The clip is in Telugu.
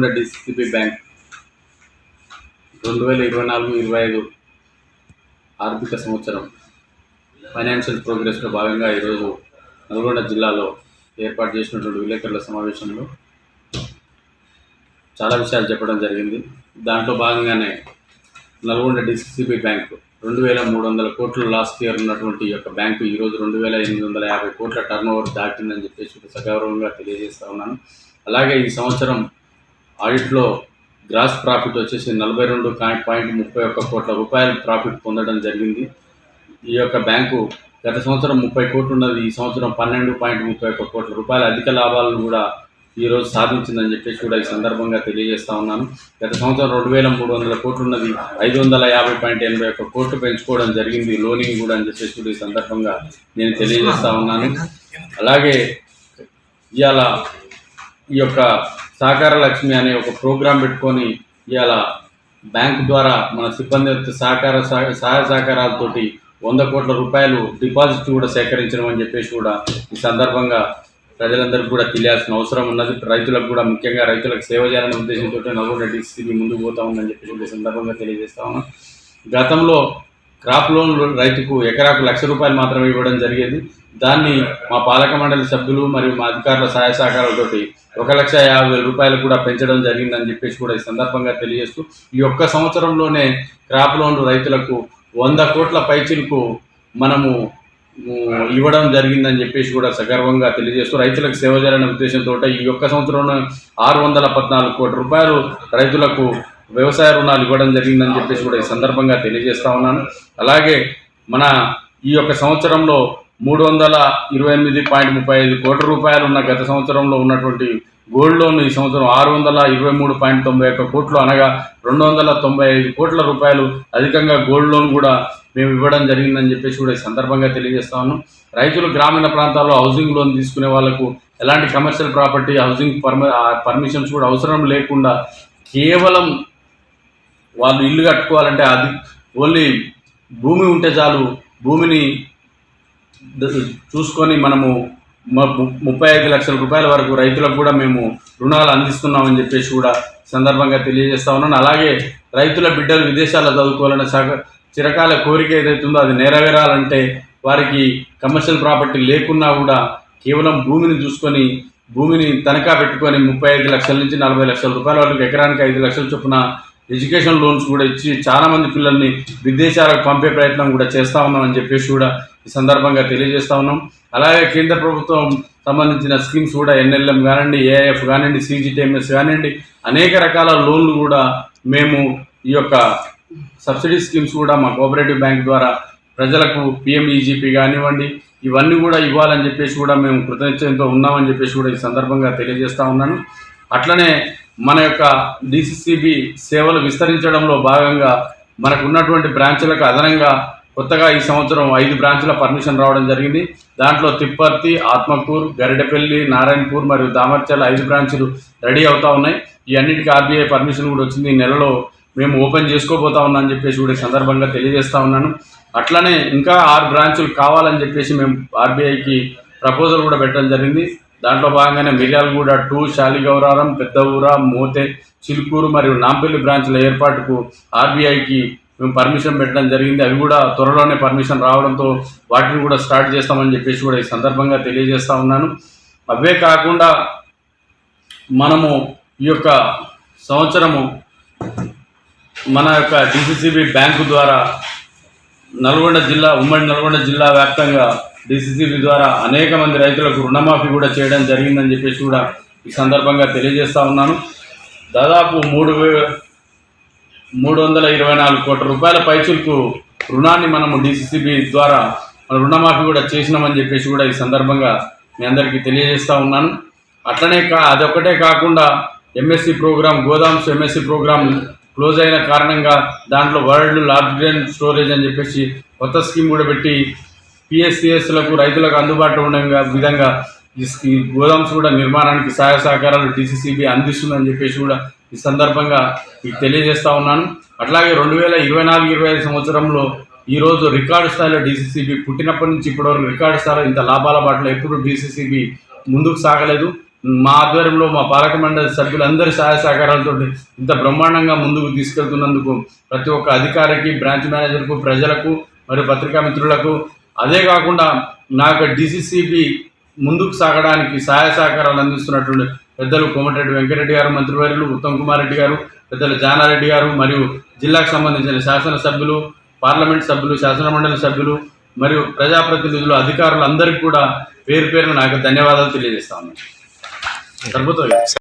నల్గొండ డిసిసిబి బ్యాంక్ రెండు వేల ఇరవై నాలుగు ఇరవై ఐదు ఆర్థిక సంవత్సరం. ఫైనాన్షియల్ ప్రోగ్రెస్లో భాగంగా ఈరోజు నల్గొండ జిల్లాలో ఏర్పాటు చేసినటువంటి విలేకరుల సమావేశంలో చాలా విషయాలు చెప్పడం జరిగింది. దాంట్లో భాగంగానే నల్గొండ డిసిసిబి బ్యాంకు రెండు వేల మూడు వందల కోట్లు లాస్ట్ ఇయర్ ఉన్నటువంటి యొక్క బ్యాంకు ఈరోజు రెండు వేల ఎనిమిది వందల యాభై కోట్ల టర్న్ ఓవర్ దాటిందని చెప్పేసి సగౌరవంగా తెలియజేస్తా ఉన్నాను. అలాగే ఈ సంవత్సరం ఆడిట్లో గ్రాస్ ప్రాఫిట్ వచ్చేసి నలభై రెండు పాయింట్ ముప్పై ఒక్క కోట్ల రూపాయలు ప్రాఫిట్ పొందడం జరిగింది. ఈ యొక్క బ్యాంకు గత సంవత్సరం ముప్పై కోట్లు ఉన్నది ఈ సంవత్సరం పన్నెండు పాయింట్ ముప్పై ఒక్క కోట్ల రూపాయల అధిక లాభాలను కూడా ఈరోజు సాధించిందని చెప్పేసి కూడా ఈ సందర్భంగా తెలియజేస్తా ఉన్నాను. గత సంవత్సరం రెండు వేల మూడు వందల కోట్లు ఉన్నది ఐదు వందల యాభై పాయింట్ ఎనభై ఒక్క కోట్లు పెంచుకోవడం జరిగింది. లోనింగ్ కూడా అని చెప్పేసి కూడా ఈ సందర్భంగా నేను తెలియజేస్తా ఉన్నాను. అలాగే ఇవాళ ఈ యొక్క సహకార లక్ష్మి అనే ఒక ప్రోగ్రాం పెట్టుకొని ఇవాళ బ్యాంక్ ద్వారా మన సిబ్బంది సహకార సహ- సహాయ సహకారాలతోటి వంద కోట్ల రూపాయలు డిపాజిట్ కూడా సేకరించడం అని చెప్పేసి కూడా ఈ సందర్భంగా ప్రజలందరికీ కూడా తెలియాల్సిన అవసరం ఉన్నది. రైతులకు కూడా ముఖ్యంగా రైతులకు సేవ చేయాలనే ఉద్దేశంతో నల్గొండ డిసిబి ముందుకు పోతా ఉందని చెప్పేసి ఈ సందర్భంగా తెలియజేస్తా ఉన్నాం. గతంలో క్రాప్ లోన్ రైతుకు ఎకరాకు లక్ష రూపాయలు మాత్రమే ఇవ్వడం జరిగేది. దాన్ని మా పాలక మండలి సభ్యులు మరియు మా అధికారుల సహాయ సహకారాలతోటి ఒక లక్ష యాభై వేల రూపాయలు కూడా పెంచడం జరిగిందని చెప్పేసి కూడా ఈ సందర్భంగా తెలియజేస్తూ ఈ ఒక్క సంవత్సరంలోనే క్రాప్ లోన్లు రైతులకు వంద కోట్ల పైచిలకు మనము ఇవ్వడం జరిగిందని చెప్పేసి కూడా సగర్వంగా తెలియజేస్తూ రైతులకు సేవ చేయాలనే ఉద్దేశంతో ఈ ఒక్క సంవత్సరంలో ఆరు వందల పద్నాలుగు కోట్ల రూపాయలు రైతులకు వ్యవసాయ రుణాలు ఇవ్వడం జరిగిందని చెప్పేసి కూడా ఈ సందర్భంగా తెలియజేస్తా ఉన్నాను. అలాగే మన ఈ యొక్క సంవత్సరంలో మూడు వందల ఇరవై ఎనిమిది పాయింట్ ముప్పై ఐదు కోట్ల రూపాయలు ఉన్న గత సంవత్సరంలో ఉన్నటువంటి గోల్డ్ లోన్ ఈ సంవత్సరం ఆరు వందల ఇరవై మూడు పాయింట్ తొంభై ఒక్క కోట్లు అనగా రెండు వందల తొంభై ఐదు కోట్ల రూపాయలు అధికంగా గోల్డ్ లోన్ కూడా మేము ఇవ్వడం జరిగిందని చెప్పేసి కూడా ఈ సందర్భంగా తెలియజేస్తా ఉన్నాం రైతులు గ్రామీణ ప్రాంతాల్లో హౌసింగ్ లోన్ తీసుకునే వాళ్ళకు ఎలాంటి commercial property housing perm permissions కూడా అవసరం లేకుండా కేవలం వాళ్ళు ఇల్లు కట్టుకోవాలంటే అది ఓన్లీ భూమి ఉంటే చాలు భూమిని చూసుకొని మనము ముప్పై ఐదు లక్షల రూపాయల వరకు రైతులకు కూడా మేము రుణాలు అందిస్తున్నామని చెప్పేసి కూడా సందర్భంగా తెలియజేస్తా ఉన్నాను. అలాగే రైతుల బిడ్డలు విదేశాల్లో చదువుకోవాలనే సగ చిరకాల కోరిక ఏదైతుందో అది నెరవేరాలంటే వారికి కమర్షియల్ ప్రాపర్టీ లేకున్నా కూడా కేవలం భూమిని చూసుకొని భూమిని తనఖా పెట్టుకొని ముప్పై ఐదు లక్షల నుంచి నలభై లక్షల రూపాయల వరకు ఎకరానికి ఐదు లక్షల చొప్పున ఎడ్యుకేషన్ లోన్స్ కూడా ఇచ్చి చాలామంది పిల్లల్ని విదేశాలకు పంపే ప్రయత్నం కూడా చేస్తూ ఉన్నామని చెప్పేసి కూడా ఈ సందర్భంగా తెలియజేస్తూ ఉన్నాం. అలాగే కేంద్ర ప్రభుత్వం సంబంధించిన స్కీమ్స్ కూడా ఎన్ఎల్ఎం కానివ్వండి ఏఐఎఫ్ కానివ్వండి సీజీటీఎంఎస్ కానివ్వండి అనేక రకాల లోన్లు కూడా మేము ఈ యొక్క సబ్సిడీ స్కీమ్స్ కూడా మా కోఆపరేటివ్ బ్యాంక్ ద్వారా ప్రజలకు పిఎంఈజీపీ కానివ్వండి ఇవన్నీ కూడా ఇవ్వాలని చెప్పేసి కూడా మేము కృతజ్ఞతతో ఉన్నామని చెప్పేసి కూడా ఈ సందర్భంగా తెలియజేస్తూ ఉన్నాను. అట్లనే మన యొక్క డిసిసిబి సేవలు విస్తరించడంలో భాగంగా మనకు ఉన్నటువంటి బ్రాంచ్లకు అదనంగా కొత్తగా ఈ సంవత్సరం ఐదు బ్రాంచుల పర్మిషన్ రావడం జరిగింది. దాంట్లో తిప్పర్తి ఆత్మకూర్ గరిడపల్లి నారాయణపూర్ మరియు దామర్చల్ ఐదు బ్రాంచ్లు రెడీ అవుతా ఉన్నాయి. ఈ అన్నిటికీ ఆర్బీఐ పర్మిషన్ కూడా వచ్చింది. ఈ నెలలో మేము ఓపెన్ చేసుకోబోతా ఉన్నా అని చెప్పేసి కూడా సందర్భంగా తెలియజేస్తా ఉన్నాను. అట్లనే ఇంకా ఆరు బ్రాంచులు కావాలని చెప్పేసి మేము ఆర్బీఐకి ప్రపోజల్ కూడా పెట్టడం జరిగింది. దాంట్లో భాగంగానే మిర్యాలగూడ టూ శాలిగౌరారం పెద్ద ఊర మోతే చిలుకూరు మరియు నాంపల్లి బ్రాంచ్ల ఏర్పాటుకు ఆర్బీఐకి మేము పర్మిషన్ పెట్టడం జరిగింది. అవి కూడా త్వరలోనే పర్మిషన్ రావడంతో వాటిని కూడా స్టార్ట్ చేస్తామని చెప్పేసి కూడా ఈ సందర్భంగా తెలియజేస్తా ఉన్నాను. అవే కాకుండా మనము ఈ యొక్క సంవత్సరము మన యొక్క డిసిసిబి బ్యాంకు ద్వారా నల్గొండ జిల్లా ఉమ్మడి నల్గొండ జిల్లా వ్యాప్తంగా డిసిసిబి ద్వారా అనేక మంది రైతులకు రుణమాఫీ కూడా చేయడం జరిగిందని చెప్పేసి కూడా ఈ సందర్భంగా తెలియజేస్తూ ఉన్నాను. దాదాపు మూడు మూడు వందల ఇరవై నాలుగు కోట్ల రూపాయల పైచులకు రుణాన్ని మనము డిసిసిబి ద్వారా రుణమాఫీ కూడా చేసినామని చెప్పేసి కూడా ఈ సందర్భంగా మీ అందరికీ తెలియజేస్తూ ఉన్నాను. అట్లనే కా అదొక్కటే కాకుండా MSC program godowns MSC program close అయిన కారణంగా దాంట్లో వరల్డ్ లార్జ్ గ్రెయిన్ స్టోరేజ్ అని చెప్పేసి కొత్త స్కీమ్ కూడా పెట్టి పిఎస్సిఎస్లకు రైతులకు అందుబాటులో ఉండే విధంగా ఈ గోదామ్స్ కూడా నిర్మాణానికి సహాయ సహకారాలు డిసిసిబి అందిస్తుందని చెప్పేసి కూడా ఈ సందర్భంగా మీకు తెలియజేస్తా ఉన్నాను. అట్లాగే రెండు వేల ఇరవై నాలుగు ఇరవై ఐదు సంవత్సరంలో ఈరోజు రికార్డు స్థాయిలో డిసిసిబి పుట్టినప్పటి నుంచి ఇప్పటివరకు రికార్డు స్థాయిలో ఇంత లాభాల బాటలో ఎప్పుడు డిసిసిబి ముందుకు సాగలేదు. మా ఆధ్వర్యంలో మా పాలక మండలి సభ్యులందరి సహాయ సహకారాలతో ఇంత బ్రహ్మాండంగా ముందుకు తీసుకెళ్తున్నందుకు ప్రతి ఒక్క అధికారికి బ్రాంచ్ మేనేజర్కు ప్రజలకు మరియు పత్రికా మిత్రులకు అదే కాకుండా నాకు డిసిసిబి ముందుకు సాగడానికి సహాయ సహకారాలు అందిస్తున్నటువంటి పెద్దలు కోమటిరెడ్డి వెంకటరెడ్డి గారు మంత్రివర్యులు ఉత్తమ్ కుమార్ రెడ్డి గారు పెద్దలు జానారెడ్డి గారు మరియు జిల్లాకు సంబంధించిన శాసనసభ్యులు పార్లమెంట్ సభ్యులు శాసనమండలి సభ్యులు మరియు ప్రజాప్రతినిధులు అధికారులు అందరికీ కూడా పేరు పేరున నాకు ధన్యవాదాలు తెలియజేస్తాను సరిపోతుంది?